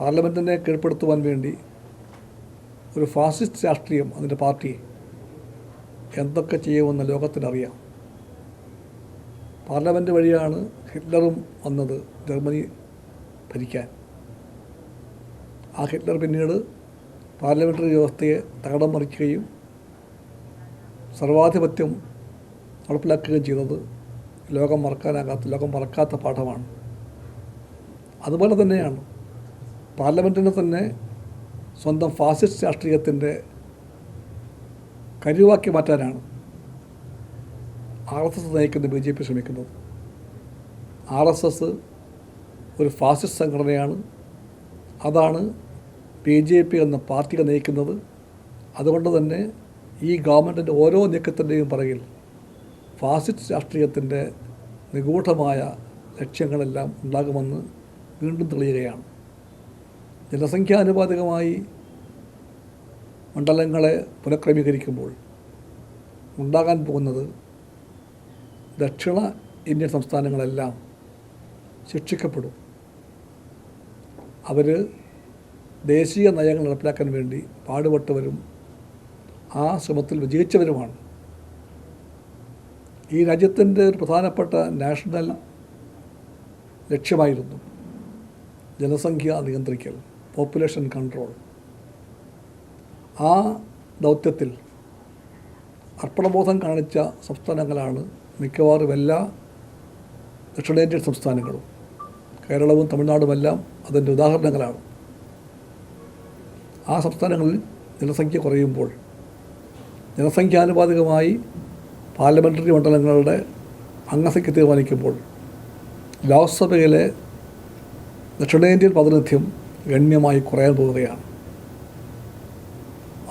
പാർലമെന്റിനെ കീഴ്പ്പെടുത്തുവാൻ വേണ്ടി ഒരു ഫാസിസ്റ്റ് രാഷ്ട്രീയം അതിന്റെ പാർട്ടി എന്തൊക്കെ ചെയ്യുമെന്ന് ലോകത്തിനറിയാം. പാർലമെന്റ് വഴിയാണ് ഹിറ്റ്ലറും വന്നത് ജർമ്മനി ഭരിക്കാൻ. ആ ഹിറ്റ്ലർ പിന്നീട് പാർലമെന്ററി വ്യവസ്ഥയെ തകടം മറിക്കുകയും സർവാധിപത്യം നടപ്പിലാക്കുകയും ചെയ്തത് ലോകം മറക്കാനാകാത്ത ലോകം മറക്കാത്ത പാഠമാണ്. അതുപോലെ തന്നെയാണ് പാർലമെന്റിനെ തന്നെ സ്വന്തം ഫാസിസ്റ്റ് രാഷ്ട്രീയത്തിന്റെ കരുവാക്കി മാറ്റാനാണ് ആർ എസ് എസ് നയിക്കുന്ന ബി ജെ പി ശ്രമിക്കുന്നത്. ആർ എസ് എസ് ഒരു ഫാസിസ്റ്റ് സംഘടനയാണ്. അതാണ് ബി ജെ പി എന്ന പാർട്ടിയെ നയിക്കുന്നത്. അതുകൊണ്ട് തന്നെ ഈ ഗവൺമെന്റിന്റെ ഓരോ നീക്കത്തിന്റെയും പുറകിൽ ഫാസിസ്റ്റ് രാഷ്ട്രീയത്തിന്റെ നിഗൂഢമായ ലക്ഷ്യങ്ങളെല്ലാം ഉണ്ടാകുമെന്ന് വീണ്ടും തെളിയുകയാണ്. ജനസംഖ്യാനുപാതികമായി മണ്ഡലങ്ങളെ പുനഃക്രമീകരിക്കുമ്പോൾ ഉണ്ടാകാൻ പോകുന്നത് ദക്ഷിണ ഇന്ത്യൻ സംസ്ഥാനങ്ങളെല്ലാം ശിക്ഷിക്കപ്പെടും. അവർ ദേശീയ നയങ്ങൾ നടപ്പിലാക്കാൻ വേണ്ടി പാടുപെട്ടവരും ആ ശ്രമത്തിൽ വിജയിച്ചവരുമാണ്. ഈ രാജ്യത്തിന്റെ ഒരു പ്രധാനപ്പെട്ട നാഷണൽ ലക്ഷ്യമായിരുന്നു ജനസംഖ്യ നിയന്ത്രിക്കൽ. പോപ്പുലേഷൻ കൺട്രോൾ ആ ദൗത്യത്തിൽ അർപ്പണബോധം കാണിച്ച സംസ്ഥാനങ്ങളാണ് മിക്കവാറും എല്ലാ ദക്ഷിണേന്ത്യൻ സംസ്ഥാനങ്ങളും. കേരളവും തമിഴ്നാടുമെല്ലാം അതിന്റെ ഉദാഹരണങ്ങളാണ്. ആ സംസ്ഥാനങ്ങളിൽ ജനസംഖ്യ കുറയുമ്പോൾ ജനസംഖ്യാനുപാതികമായി പാർലമെന്ററി മണ്ഡലങ്ങളുടെ അംഗസംഖ്യ തീരുമാനിക്കുമ്പോൾ ലോക്സഭയിലെ ദക്ഷിണേന്ത്യൻ പ്രാതിനിധ്യം ഗണ്യമായി കുറയാൻ പോവുകയാണ്.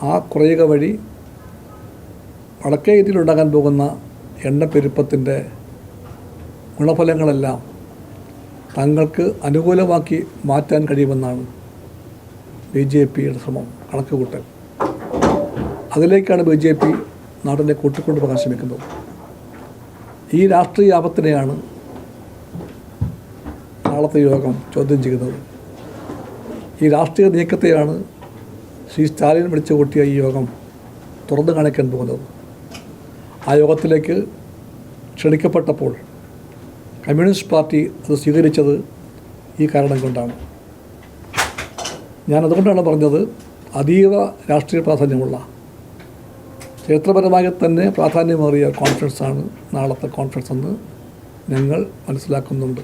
ആ കുറയുക വഴി വടക്കേ ഇന്ത്യയിലുണ്ടാകാൻ പോകുന്ന എണ്ണപ്പെരുപ്പത്തിന്റെ ഗുണഫലങ്ങളെല്ലാം തങ്ങൾക്ക് അനുകൂലമാക്കി മാറ്റാൻ കഴിയുമെന്നാണ് ബി ജെ പിയുടെ ശ്രമം കണക്കുകൂട്ടൽ. അതിലേക്കാണ് ബി ജെ പി നാടിനെ കൂട്ടിക്കൊണ്ട് പോകാൻ ശ്രമിക്കുന്നത്. ഈ രാഷ്ട്രീയ ആപത്തിനെയാണ് നാളത്തെ യോഗം ചോദ്യം ചെയ്യുന്നത്. ഈ രാഷ്ട്രീയ നീക്കത്തെയാണ് ശ്രീ സ്റ്റാലിൻ വിളിച്ചു കൂട്ടിയ ഈ യോഗം തുറന്നു കാണിക്കാൻ പോകുന്നത്. ആ യോഗത്തിലേക്ക് ക്ഷണിക്കപ്പെട്ടപ്പോൾ കമ്മ്യൂണിസ്റ്റ് പാർട്ടി അത് സ്വീകരിച്ചത് ഈ കാരണം കൊണ്ടാണ്. ഞാൻ അതുകൊണ്ടാണ് പറഞ്ഞത് അതീവ രാഷ്ട്രീയ പ്രാധാന്യമുള്ള ക്ഷേത്രപരമായി തന്നെ പ്രാധാന്യമേറിയ കോൺഫറൻസാണ് നാളത്തെ കോൺഫറൻസ് എന്ന് ഞങ്ങൾ മനസ്സിലാക്കുന്നുണ്ട്.